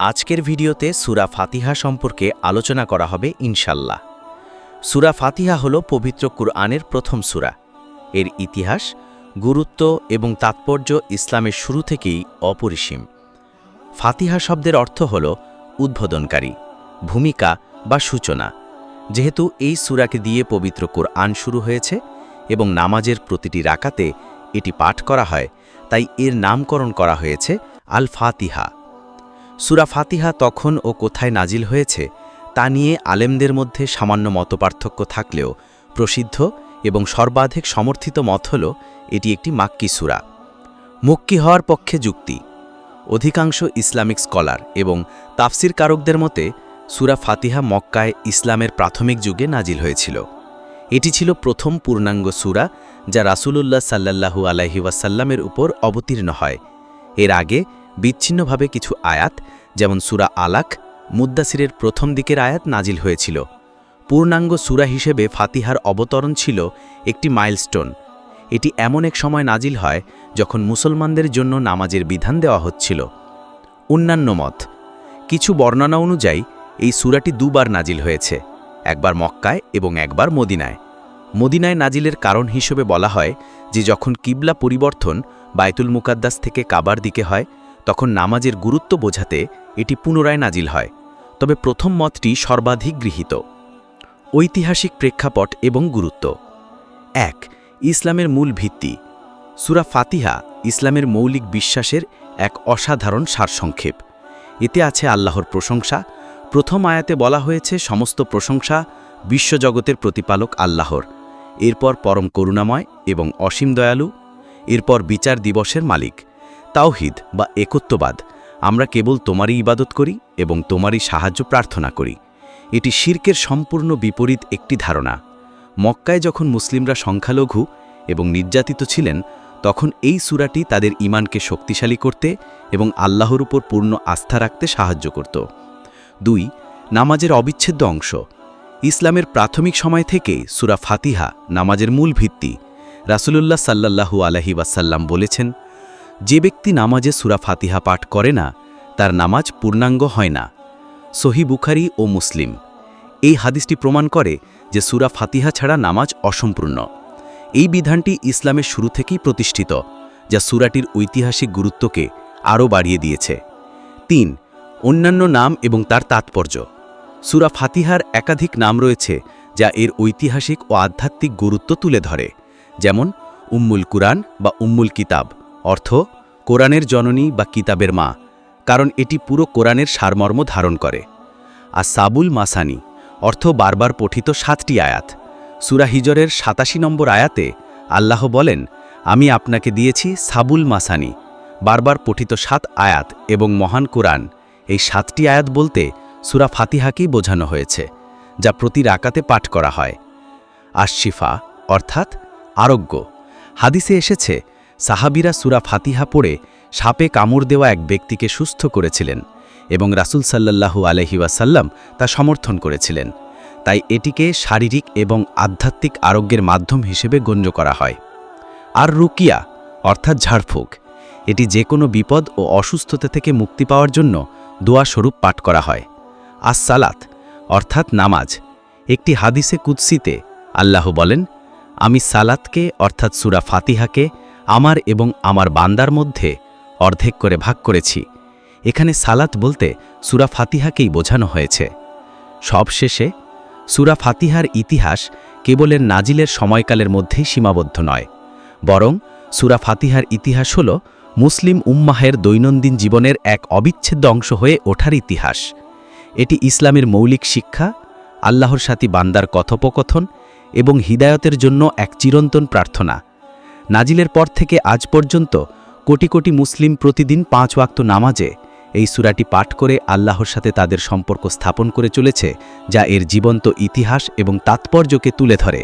আজকের ভিডিওতে সুরা ফাতিহা সম্পর্কে আলোচনা করা হবে ইনশাল্লাহ। সুরা ফাতিহা হল পবিত্র কুরআনের প্রথম সুরা। এর ইতিহাস, গুরুত্ব এবং তাৎপর্য ইসলামের শুরু থেকেই অপরিসীম। ফাতিহা শব্দের অর্থ হল উদ্বোধনকারী, ভূমিকা বা সূচনা। যেহেতু এই সুরাকে দিয়ে পবিত্র কোরআন শুরু হয়েছে এবং নামাজের প্রতিটি রাকাতে এটি পাঠ করা হয়, তাই এর নামকরণ করা হয়েছে আল ফাতিহা সুরা ফাতিহা তখন ও কোথায় নাজিল হয়েছে, তা নিয়ে আলেমদের মধ্যে সামান্য মতপার্থক্য থাকলেও প্রসিদ্ধ এবং সর্বাধিক সমর্থিত মত হল এটি একটি মাক্কি সুরা। মুক্কি হওয়ার পক্ষে যুক্তি। অধিকাংশ ইসলামিক স্কলার এবং তাফসির কারকদের মতে সুরা ফাতিহা মক্কায় ইসলামের প্রাথমিক যুগে নাজিল হয়েছিল। এটি ছিল প্রথম পূর্ণাঙ্গ সুরা যা রাসূলুল্লাহ সাল্লাল্লাহু আলাইহি ওয়াসাল্লামের উপর অবতীর্ণ হয়। এর আগে বিচ্ছিন্নভাবে কিছু আয়াত, যেমন সুরা আলাক মুদ্দাসিরের প্রথম দিকের আয়াত নাজিল হয়েছিল। পূর্ণাঙ্গ সুরা হিসেবে ফাতিহার অবতরণ ছিল একটি মাইলস্টোন। এটি এমন এক সময় নাজিল হয় যখন মুসলমানদের জন্য নামাজের বিধান দেওয়া হচ্ছিল। অন্যান্য মত, কিছু বর্ণনা অনুযায়ী এই সুরাটি দুবার নাজিল হয়েছে, একবার মক্কায় এবং একবার মদিনায়। মদিনায় নাজিলের কারণ হিসেবে বলা হয় যে যখন কিবলা পরিবর্তন বায়তুল মুকাদ্দাস থেকে কাবার দিকে হয় তখন নামাজের গুরুত্ব বোঝাতে এটি পুনরায় নাজিল হয়, তবে প্রথম মতটি সর্বাধিক গৃহীত। ঐতিহাসিক প্রেক্ষাপট এবং গুরুত্ব। এক, ইসলামের মূল ভিত্তি। সুরা ফাতিহা ইসলামের মৌলিক বিশ্বাসের এক অসাধারণ সারসংক্ষেপ। এতে আছে আল্লাহর প্রশংসা। প্রথম আয়াতে বলা হয়েছে, সমস্ত প্রশংসা বিশ্বজগতের প্রতিপালক আল্লাহর। এরপর পরম করুণাময় এবং অসীম দয়ালু। এরপর বিচার দিবসের মালিক। তাওহিদ বা একত্ববাদ, আমরা কেবল তোমারই ইবাদত করি এবং তোমারই সাহায্য প্রার্থনা করি। এটি শির্কের সম্পূর্ণ বিপরীত একটি ধারণা। মক্কায় যখন মুসলিমরা সংখ্যালঘু এবং নির্যাতিত ছিলেন, তখন এই সুরাটি তাদের ইমানকে শক্তিশালী করতে এবং আল্লাহর উপর পূর্ণ আস্থা রাখতে সাহায্য করত। দুই, নামাজের অবিচ্ছেদ্য অংশ। ইসলামের প্রাথমিক সময় থেকে সুরা ফাতিহা নামাজের মূল ভিত্তি। রাসুলুল্লাহ সাল্লাহু আলহি ওয়াসাল্লাম বলেছেন যে ব্যক্তি নামাজে সুরা ফাতিহা পাঠ করে না, তার নামাজ পূর্ণাঙ্গ হয় না। সহি বুখারি ও মুসলিম। এই হাদিসটি প্রমাণ করে যে সুরা ফাতিহা ছাড়া নামাজ অসম্পূর্ণ। এই বিধানটি ইসলামের শুরু থেকেই প্রতিষ্ঠিত, যা সুরাটির ঐতিহাসিক গুরুত্বকে আরও বাড়িয়ে দিয়েছে। তিন, অন্যান্য নাম এবং তার তাৎপর্য। সুরা ফাতিহার একাধিক নাম রয়েছে যা এর ঐতিহাসিক ও আধ্যাত্মিক গুরুত্ব তুলে ধরে, যেমন উম্মুল কুরআন বা উম্মুল কিতাব। অর্থ, কোরআনের জননী বা কিতাবের মা, কারণ এটি পুরো কোরআনের সারমর্ম ধারণ করে। আর সাবুল মাসানি, অর্থ বারবার পঠিত সাতটি আয়াত। সুরা হিজরের সাতাশি নম্বর আয়াতে আল্লাহ বলেন, আমি আপনাকে দিয়েছি সাবুল মাসানি, বারবার পঠিত সাত আয়াত এবং মহান কোরআন। এই সাতটি আয়াত বলতে সুরা ফাতিহাকেই বোঝানো হয়েছে, যা প্রতি রাকাতে পাঠ করা হয়। আশিফা অর্থাৎ আরোগ্য। হাদিসে এসেছে সাহাবিরা সুরা ফাতিহা পড়ে সাপে কামড় দেওয়া এক ব্যক্তিকে সুস্থ করেছিলেন এবং রাসুল সাল্লাল্লাহু আলহি ওয়াসাল্লাম তা সমর্থন করেছিলেন। তাই এটিকে শারীরিক এবং আধ্যাত্মিক আরোগ্যের মাধ্যম হিসেবে গণ্য করা হয়। আর রুকিয়া, অর্থাৎ ঝাড়ফুঁক, এটি যে কোনো বিপদ ও অসুস্থতা থেকে মুক্তি পাওয়ার জন্য দোয়া স্বরূপ পাঠ করা হয়। আস সালাত অর্থাৎ নামাজ, একটি হাদিসে কুৎসিতে আল্লাহ বলেন, আমি সালাতকে, অর্থাৎ সুরা ফাতিহাকে আমার এবং আমার বান্দার মধ্যে অর্ধেক করে ভাগ করেছি। এখানে সালাত বলতে সুরা ফাতিহাকেই বোঝানো হয়েছে। সবশেষে সুরা ফাতিহার ইতিহাস কেবলের নাজিলের সময়কালের মধ্যেই সীমাবদ্ধ নয়, বরং সুরা ফাতিহার ইতিহাস হল মুসলিম উম্মাহের দৈনন্দিন জীবনের এক অবিচ্ছেদ্য অংশ হয়ে ওঠার ইতিহাস। এটি ইসলামের মৌলিক শিক্ষা, আল্লাহর সাথী বান্দার কথোপকথন এবং হিদায়তের জন্য এক চিরন্তন প্রার্থনা। নাজিলের পর থেকে আজ পর্যন্ত কোটি কোটি মুসলিম প্রতিদিন পাঁচ ওয়াক্ত নামাজে এই সুরাটি পাঠ করে আল্লাহর সাথে তাদের সম্পর্ক স্থাপন করে চলেছে, যা এর জীবন্ত ইতিহাস এবং তাৎপর্যকে তুলে ধরে।